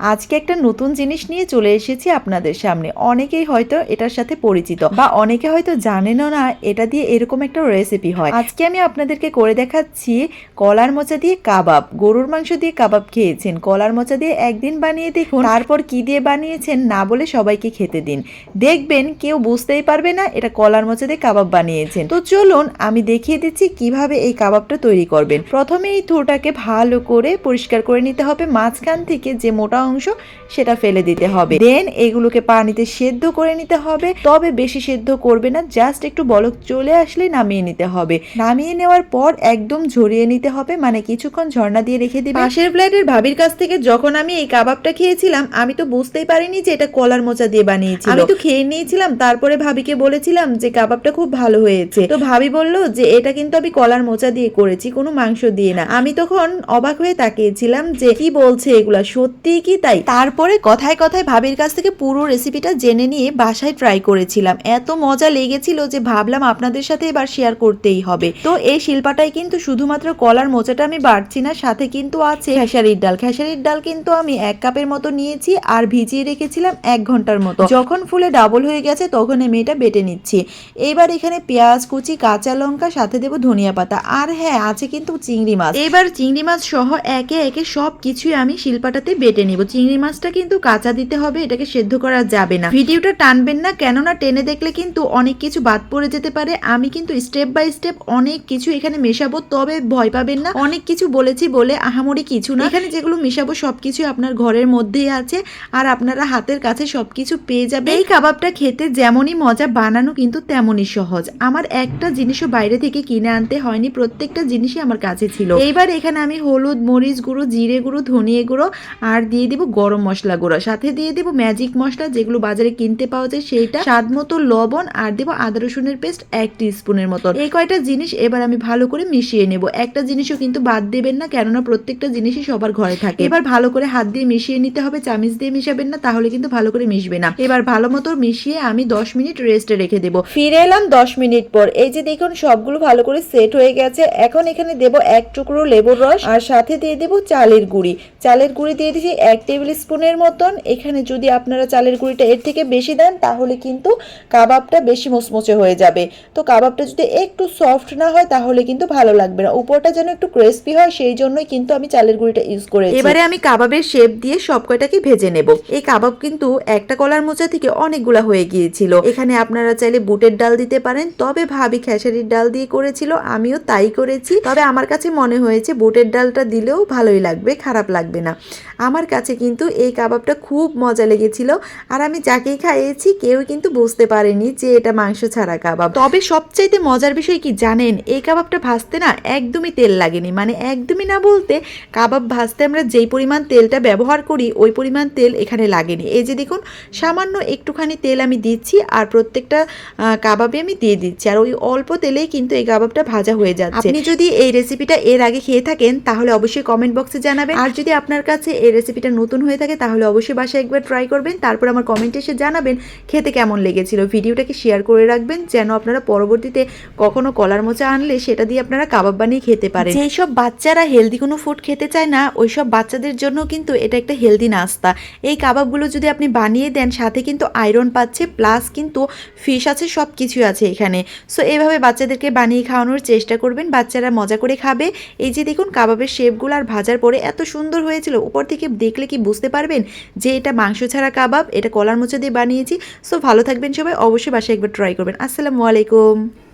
আজকে একটা নতুন জিনিস নিয়ে চলে এসেছি আপনাদের সামনে। অনেকেই হয়তো এটার সাথে পরিচিত বা অনেকে হয়তো জানেনও না এটা দিয়ে এরকম একটা রেসিপি হয়। আজকে আমি আপনাদেরকে করে দেখাচ্ছি কলার মোচা দিয়ে কাবাব। গরুর মাংস দিয়ে কাবাব খেয়েছেন। কলার মোচা দিয়ে একদিন বানিয়ে দেখুন তারপর কি দিয়ে বানিয়েছেন না বলে সবাইকে খেতে দিন। দেখবেন কেউ বুঝতেই পারবে না এটা কলার মোচা দিয়ে কাবাব বানিয়েছেন। তো চলুন আমি দেখিয়ে দিচ্ছি কীভাবে এই কাবাবটা তৈরি করবেন। প্রথমে এই থোটাকে ভালো করে পরিষ্কার করে নিতে হবে। মাঝখান থেকে যে মোটা অংশ সেটা ফেলে দিতে হবে। দেন এগুলোকে পানিতে সেদ্ধ করে নিতে হবে। তবে বেশি সেদ্ধ করবে না জাস্ট একটু বলক চলে আসলে নামিয়ে নিতে হবে। নামিয়ে নেওয়ার পর একদম ঝরিয়ে নিতে হবে মানে কিছুক্ষণ ঝর্ণা দিয়ে রেখে দিবে। পাশের ফ্ল্যাটের ভাবির কাছ থেকে যখন আমি এই কাবাবটা খেয়েছিলাম, আমি তো বুঝতেই পারিনি যে এটা কলার মোচা দিয়ে বানিয়েছি আমি তো খেয়ে নিয়েছিলাম, তারপরে ভাবিকে বলেছিলাম যে কাবাবটা খুব ভালো হয়েছে। তো ভাবি বলল যে এটা কিন্তু আমি কলার মোচা দিয়ে করেছি, কোনো মাংস দিয়ে না। আমি তখন অবাক হয়ে তাকিয়েছিলাম যে কি বলছে এগুলা সত্যি কি তাই তারপরে কথায় কথায় ভাবির কাছ থেকে পুরো রেসিপিটা জেনে নিয়ে বাসায় ট্রাই করেছিলাম। এত মজা লেগেছিল যে ভাবলাম আপনাদের সাথে এবার শেয়ার করতেই হবে। তো এই শিল্পাটাই কিন্তু শুধুমাত্র কলার মোচাটা আমি বাড়ছি না, সাথে কিন্তু আছে খেসারির ডাল। খেসারির ডাল কিন্তু আমি এক কাপের মতো নিয়েছি আর ভিজিয়ে রেখেছিলাম এক ঘণ্টার মতো। যখন ফুলে ডাবল হয়ে গেছে তখন আমি এটা বেটে নিচ্ছি। এবার এখানে পেঁয়াজ, কুচি, কাঁচা লঙ্কা, সাথে দেবো ধনিয়া পাতা। আর হ্যাঁ আছে কিন্তু চিংড়ি মাছ। এবার চিংড়ি মাছ সহ একে একে সব কিছুই আমি শিল্পাটাতে বেটে নিব। চিংড়ি মাছটা কিন্তু কাঁচা দিতে হবে, এটাকে সেদ্ধ করা যাবে না। ভিডিওটা টানবেন না, কেননা টেনে দেখলে কিন্তু অনেক কিছু বাদ পড়ে যেতে পারে। আমি কিন্তু স্টেপ বাই স্টেপ অনেক কিছু এখানে মেশাবো, তবে ভয় পাবেন না। অনেক কিছু বলেছি বলে আহামরি কিছু না। এখানে যেগুলো মেশাবো সবকিছু আপনার ঘরের মধ্যেই আছে, আর আপনারা হাতের কাছে সবকিছু পেয়ে যাবে এই কাবাবটা খেতে যেমনই মজা, বানানো কিন্তু তেমনই সহজ। আমার একটা জিনিসও বাইরে থেকে কিনে আনতে হয়নি, প্রত্যেকটা জিনিসই আমার কাছে ছিল। এইবার এখানে আমি হলুদ, মরিচ গুঁড়ো, জিরে গুঁড়ো, ধনিয়ে গুঁড়ো, আর দিয়ে দিব গরম মশলা গুঁড়ো। সাথে দিয়ে দিব ম্যাজিক মশলা, যেগুলো বাজারে কিনতে পাওয়া যায় সেইটা। স্বাদ মতো লবণ আর দেবো আদা রসুনের পেস্ট এক স্পুনের মতো। এই কয়টা জিনিস এবার আমি ভালো করে মিশিয়ে নেব। একটা জিনিসও কিন্তু বাদ দেবেন না, কেননা প্রত্যেকটা জিনিসই সবার ঘরে থাকে। এবার ভালো করে হাত দিয়ে মিশিয়ে নিতে হবে, চামিচ দিয়ে মিশাবেন না, তাহলে কিন্তু ভালো করে মিশবে না। এবার ভালো মতো মিশিয়ে আমি দশ মিনিট রেস্টে রেখে দেবো। ফিরে এলাম দশ মিনিট পর। এই যে দেখুন, সবগুলো ভালো করে সেট হয়ে গেছে। এখন এখানে দেব এক টুকরো লেবুর রস আর সাথে দিয়ে দেব চালের গুঁড়ি। চালের গুঁড়ি দিয়ে দিয়েছি এক টেবিল স্পুনের মতন। এখানে যদি আপনারা চালের গুঁড়িটা এর থেকে বেশি দেন, তাহলে কিন্তু কাবাবটা বেশি মুচমুচে হয়ে যাবে। তো কাবাবটা যদি একটু সফট না হয়, তাহলে কিন্তু ভালো লাগবে না। উপরটা যেন একটু ক্রিস্পি হয়, সেই জন্যই কিন্তু আমি চালের গুঁড়িটা ইউজ করেছি। এবারে আমি কাবাবের শেপ দিয়ে সব কয়টাকে ভেজে নেব। এই কাবাব কিন্তু একটা কলার মোচা থেকে অনেকগুলা হয়ে গিয়েছিল। এখানে আপনারা চাইলে বুটের ডাল দিতে পারেন, তবে ভাবি খেসারির ডাল দিয়ে করেছিল, আমিও তাই করেছি। তবে আমার কাছে মনে হয়েছে, বুটের ডালটা দিলেও ভালোই লাগবে, খারাপ লাগবে না। আমার কাছে কিন্তু এই কাবাবটা খুব মজা লেগেছিল। আর আমি যাকেই খাইয়েছি, কেউ কিন্তু বুঝতে পারেনি যে এটা মাংস ছাড়া কাবাব। তবে সবচাইতে মজার বিষয় কি জানেন? এই কাবাবটা ভাজতে না একদমই তেল লাগেনি। মানে একদমই না বলতে কাবাব ভাজতে আমরা যেই পরিমাণ তেলটা ব্যবহার করি, ওই পরিমাণ তেল এখানে লাগেনি। এই যে দেখুন, সামান্য একটুখানি তেল আমি দিচ্ছি আর প্রত্যেকটা কাবাবে আমি দিয়ে দিচ্ছি। আর ওই অল্প তেলেই কিন্তু এই কাবাবটা ভাজা হয়ে যাচ্ছে। আপনি যদি এই রেসিপিটা এর আগে খেয়ে থাকেন, তাহলে অবশ্যই কমেন্ট বক্সে জানাবেন। আর যদি আপনার কাছে এই রেসিপিটা নতুন হয়ে থাকে, তাহলে অবশ্যই বাসায় একবার ট্রাই করবেন। তারপর আমার কমেন্টে এসে জানাবেন খেতে কেমন লেগেছিল। ভিডিওটাকে শেয়ার করে রাখবেন, যেন আপনারা পরবর্তীতে কখনো কলার মোচা আনলে সেটা দিয়ে আপনারা কাবাব বানিয়ে খেতে পারেন। যেই সব বাচ্চারা হেলদি কোনো ফুড খেতে চায় না, ওই সব বাচ্চাদের জন্য কিন্তু এটা একটা হেলদি নাস্তা। এই কাবাবগুলো যদি আপনি বানিয়ে দেন, সাথে কিন্তু আয়রন পাচ্ছে প্লাস কিন্তু ফিশ আছে সব কিছুই আছে এখানে। সো এইভাবে বাচ্চাদেরকে বানিয়ে খাওয়ানোর চেষ্টা করবেন, বাচ্চারা মজা করে খাবে। এই যে দেখুন, কাবাবের শেপগুলো আর ভাজার পরে এত সুন্দর হয়েছিল, উপর থেকে দেখলে কি বুঝতে পারবেন যে এটা মাংস ছাড়া কাবাব, এটা কলার মোচা দিয়ে বানিয়েছি। সো ভালো থাকবেন সবাই, অবশ্যই বাসায় একবার ট্রাই করবেন। আসসালামু আলাইকুম।